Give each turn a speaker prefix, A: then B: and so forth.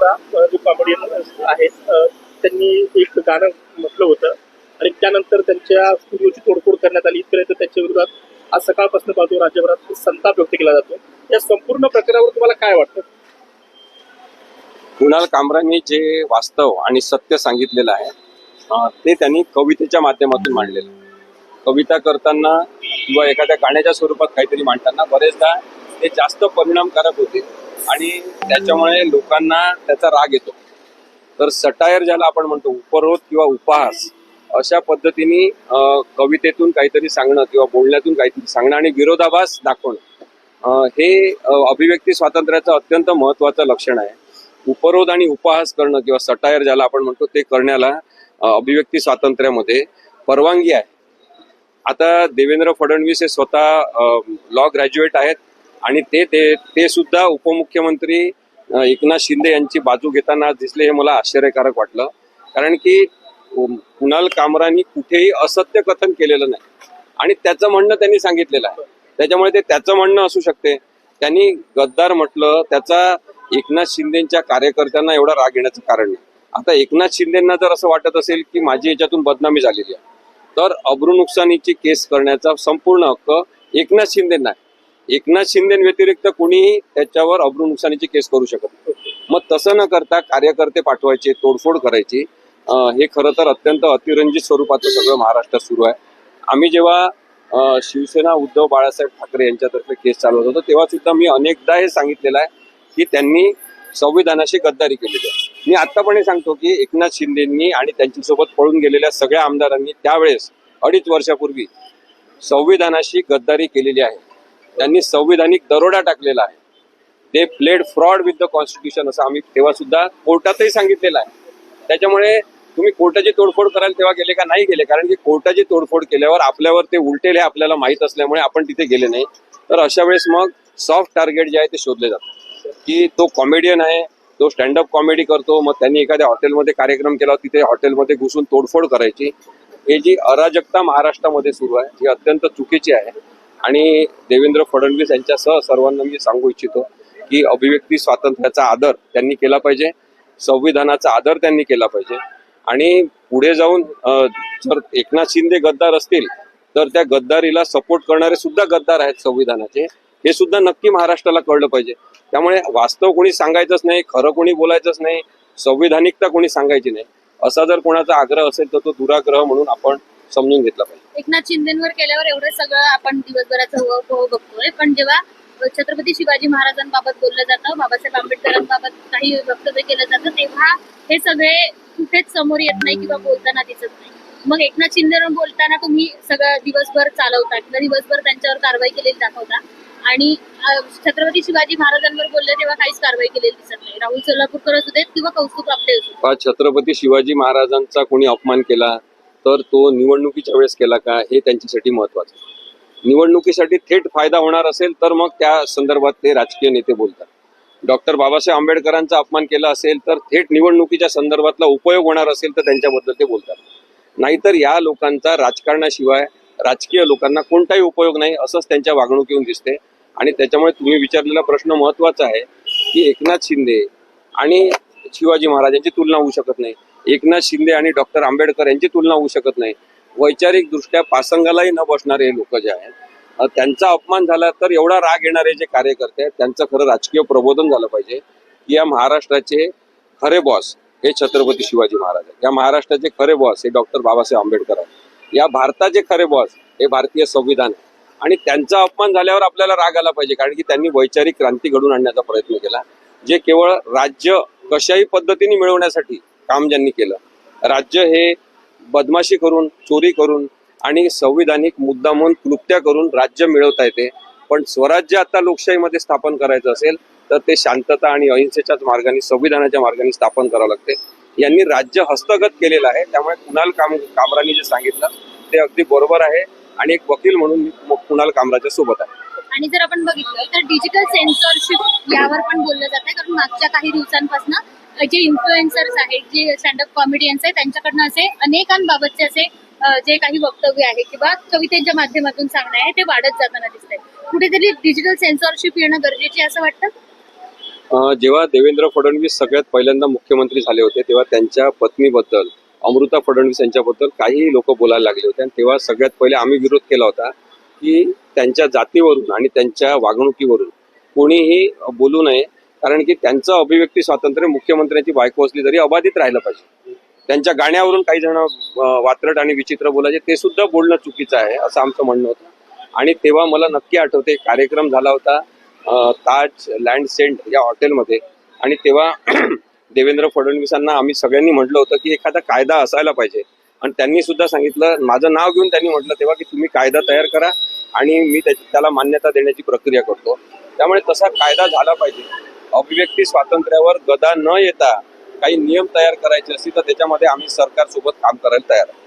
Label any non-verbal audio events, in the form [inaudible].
A: जो कॉमेडियन आहेत त्यांनी एक गाणं म्हटलं होतं. आणि त्यानंतर त्यांच्या स्टुडिओची तोडफोड करण्यात आली. इथपर्यंत त्यांच्या विरोधात आज सकाळपासून बाजू राज्यभरात संताप व्यक्त केला जातो. या संपूर्ण प्रकारावर तुम्हाला काय वाटतं?
B: कुणाल कामरांनी जे वास्तव आणि सत्य सांगितलेलं आहे ते त्यांनी कवितेच्या माध्यमातून मांडलेलं कविता करताना किंवा एखाद्या गाण्याच्या स्वरूपात काहीतरी मांडताना बरेचदा ते जास्त परिणामकारक होते. आणि त्याच्यामुळे लोकांना त्याचा राग येतो. तर सटायर ज्याला आपण म्हणतो उपरोध किंवा उपहास अशा पद्धतीने कवितेतून काहीतरी सांगणं किंवा बोलण्यातून काहीतरी सांगणं आणि विरोधाभास दाखवणं हे अभिव्यक्ती स्वातंत्र्याचं अत्यंत महत्वाचं लक्षण आहे. उपरोध आणि उपहास करणं किंवा सटायर ज्याला आपण म्हणतो ते करण्याला अभिव्यक्ती स्वातंत्र्यामध्ये परवानगी आहे. आता देवेंद्र फडणवीस हे स्वतः लॉ ग्रॅज्युएट आहेत. आणि ते ते ते सुद्धा उपमुख्यमंत्री एकनाथ शिंदे यांची बाजू घेताना दिसले हे मला आश्चर्यकारक वाटलं. कारण की कुणाल कामरानी कुठेही असत्य कथन केलेलं नाही. आणि त्याचं म्हणणं त्यांनी सांगितलेलं आहे. त्याच्यामुळे ते त्याचं म्हणणं असू शकते. त्यांनी गद्दार म्हटलं त्याचा एकनाथ शिंदेच्या कार्यकर्त्यांना एवढा राग येण्याचं कारण नाही. आता एकनाथ शिंदेना जर असं वाटत असेल की माझी याच्यातून बदनामी झालेली आहे तर अब्रू नुकसानीची केस करण्याचा संपूर्ण हक्क एकनाथ शिंदेना आहे. एकनाथ शिंदे व्यतिरिक्त कोणीही त्याच्यावर अब्रू नुकसानीची केस करू शकत मग तसं न करता कार्यकर्ते पाठवायचे तोडफोड करायची हे खरं तर अत्यंत अतिरंजित स्वरूपाचं सगळं महाराष्ट्रात सुरू आहे. आम्ही जेव्हा शिवसेना उद्धव बाळासाहेब ठाकरे यांच्यातर्फे केस चालवत होतो तेव्हा सुद्धा मी अनेकदा हे सांगितलेलं आहे की त्यांनी संविधानाशी गद्दारी केलेली आहे. मी आत्तापणे सांगतो की एकनाथ शिंदेंनी आणि त्यांच्यासोबत पळून गेलेल्या सगळ्या आमदारांनी त्यावेळेस अडीच वर्षापूर्वी संविधानाशी गद्दारी केलेली आहे. त्यांनी संविधानिक दरोडा टाकलेला आहे. ते played fraud with the constitution असं आम्ही तेव्हा सुद्धा कोर्टातही सांगितलेलं आहे. त्याच्यामुळे तुम्ही कोर्टाची तोडफोड कराल तेव्हा गेले का नाही गेले? कारण की कोर्टाची तोडफोड केल्यावर आपल्यावर ते उलटेल हे आपल्याला माहीत असल्यामुळे आपण तिथे गेले नाही. तर अशा वेळेस मग सॉफ्ट टार्गेट जे आहे ते शोधले जातात. की तो कॉमेडियन आहे तो स्टँडअप कॉमेडी करतो मग त्यांनी एखाद्या हॉटेलमध्ये कार्यक्रम केला तिथे हॉटेलमध्ये घुसून तोडफोड करायची. हे जी अराजकता महाराष्ट्रामध्ये सुरू आहे ही अत्यंत चुकीची आहे आणि देवेंद्र फडणवीस यांच्यासह सर्वांना मी सांगू इच्छितो की अभिव्यक्ती स्वातंत्र्याचा आदर त्यांनी केला पाहिजे संविधानाचा आदर त्यांनी केला पाहिजे. आणि पुढे जाऊन जर एकनाथ शिंदे गद्दार असतील तर त्या गद्दारीला सपोर्ट करणारे सुद्धा गद्दार आहेत संविधानाचे. हे सुद्धा नक्की महाराष्ट्राला कळलं पाहिजे. त्यामुळे वास्तव कोणी सांगायचंच नाही खरं कोणी बोलायचंच नाही संविधानिकता कोणी सांगायची नाही. असा जर कोणाचा आग्रह असेल तर तो दुराग्रह म्हणून आपण समजून घेतला पाहिजे.
C: एकनाथ शिंदेवर केल्यावर एवढं सगळं आपण दिवसभराचं बघतोय. पण जेव्हा छत्रपती शिवाजी महाराजांबाबत बोललं जातं बाबासाहेब आंबेडकरांबाबत काही वक्तव्य केलं जातं तेव्हा हे सगळे कुठेच समोर येत नाही किंवा बोलताना दिसत नाही. मग एकनाथ शिंदेवर बोलताना तुम्ही सगळं दिवसभर चालवता किंवा दिवसभर त्यांच्यावर कारवाई केलेली दाखवता. आणि छत्रपती शिवाजी महाराजांवर बोलले तेव्हा काहीच कारवाई केलेली दिसत नाही. राहुल सोलापूरकर असू देत किंवा कौस्तुभ आपटे असू
B: छत्रपती शिवाजी महाराजांचा कोणी अपमान केला? तर तो निवडणुकीच्या वेळेस केला का हे त्यांच्यासाठी महत्वाचं. निवडणुकीसाठी थेट फायदा होणार असेल तर मग त्या संदर्भात ते राजकीय नेते बोलतात. डॉक्टर बाबासाहेब आंबेडकरांचा अपमान केला असेल तर थेट निवडणुकीच्या संदर्भातला उपयोग होणार असेल तर त्यांच्याबद्दल ते बोलतात. नाहीतर या लोकांचा राजकारणाशिवाय राजकीय लोकांना कोणताही उपयोग नाही असंच त्यांच्या वागणुकीहून दिसते. आणि त्याच्यामुळे तुम्ही विचारलेला प्रश्न महत्त्वाचा आहे की एकनाथ शिंदे आणि शिवाजी महाराजांची तुलना होऊ शकत नाही. एकनाथ शिंदे आणि डॉक्टर आंबेडकर यांची तुलना होऊ शकत नाही. वैचारिकदृष्ट्या पासंगालाही न बसणारे हे लोक जे आहेत त्यांचा अपमान झाला तर एवढा राग येणारे जे कार्यकर्ते आहेत त्यांचं खरं राजकीय प्रबोधन झालं पाहिजे. की या महाराष्ट्राचे खरे बॉस हे छत्रपती शिवाजी महाराज आहेत. या महाराष्ट्राचे खरे बॉस हे डॉक्टर बाबासाहेब आंबेडकर आहेत. या भारताचे खरे बॉस हे भारतीय संविधान आहे. आणि त्यांचा अपमान झाल्यावर आपल्याला राग आला पाहिजे कारण की त्यांनी वैचारिक क्रांती घडून आणण्याचा प्रयत्न केला. जे केवळ राज्य कशाही पद्धतीने मिळवण्यासाठी काम ज्यांनी केलं. राज्य हे बदमाशी करून चोरी करून आणि संविधानिक मुद्दामून क्लुप्त्या करून राज्य मिळवता येते. पण स्वराज्य आता लोकशाहीमध्ये स्थापन करायचं असेल तर ते शांतता आणि अहिंसेच्याच मार्गाने संविधानाच्या मार्गाने स्थापन करावं लागते. यांनी राज्य हस्तगत केलेलं आहे त्यामुळे कुणाल काम कामरांनी जे सांगितलं ते अगदी बरोबर आहे आणि एक वकील म्हणून मी कुणाल कामराच्या सोबत आहे.
C: आणि जर आपण बघितलं तर डिजिटल सेन्सॉरशिप यावर पण बोललं जात आहे कारण मागच्या काही दिवसांपासून जे इन्फ्लुएन्सर्स आहेत जे स्टँडअप कॉमेडियन्स आहेत त्यांच्याकडनं असे अनेकांबाबतचे असे जे काही वक्तव्य आहे किंवा कवितेच्या माध्यमातून सांगणं आहे ते वाढत जाताना दिसतंय. कुठेतरी डिजिटल सेन्सॉरशिप येणं गरजेचे असं वाटतं?
B: जेव्हा देवेंद्र फडणवीस सगळ्यात पहिल्यांदा मुख्यमंत्री झाले होते तेव्हा त्यांच्या पत्नीबद्दल अमृता फडणवीस यांच्याबद्दल काही लोक बोलायला लागले होते. आणि तेव्हा सगळ्यात पहिले आम्ही विरोध केला होता की त्यांच्या जातीवरून आणि त्यांच्या वागणुकीवरून कोणीही बोलू नये कारण की त्यांचं अभिव्यक्ती स्वातंत्र्य मुख्यमंत्र्यांची बायको असली तरी अबाधित राहिलं पाहिजे. त्यांच्या गाण्यावरून काही जण वात्रट आणि विचित्र बोलायचे ते सुद्धा बोलणं चुकीचं आहे असं आमचं म्हणणं होतं. आणि तेव्हा मला नक्की आठवते कार्यक्रम झाला होता ताज लँड सेंट या हॉटेलमध्ये. आणि तेव्हा [clears throat] देवेंद्र फडणवीसांना आम्ही सगळ्यांनी म्हटलं होतं की एखादा कायदा असायला पाहिजे. आणि त्यांनी सुद्धा सांगितलं माझं नाव घेऊन त्यांनी म्हटलं तेव्हा की तुम्ही कायदा तयार करा आणि मी त्याची- त्याला मान्यता देण्याची प्रक्रिया करतो. त्यामुळे तसा कायदा झाला पाहिजे. अभिव्यक्ती स्वातंत्र्यावर गदा न येता काही नियम तयार करायचे असतील तर त्याच्यामध्ये आम्ही सरकार सोबत काम करायला तयार
D: आहे.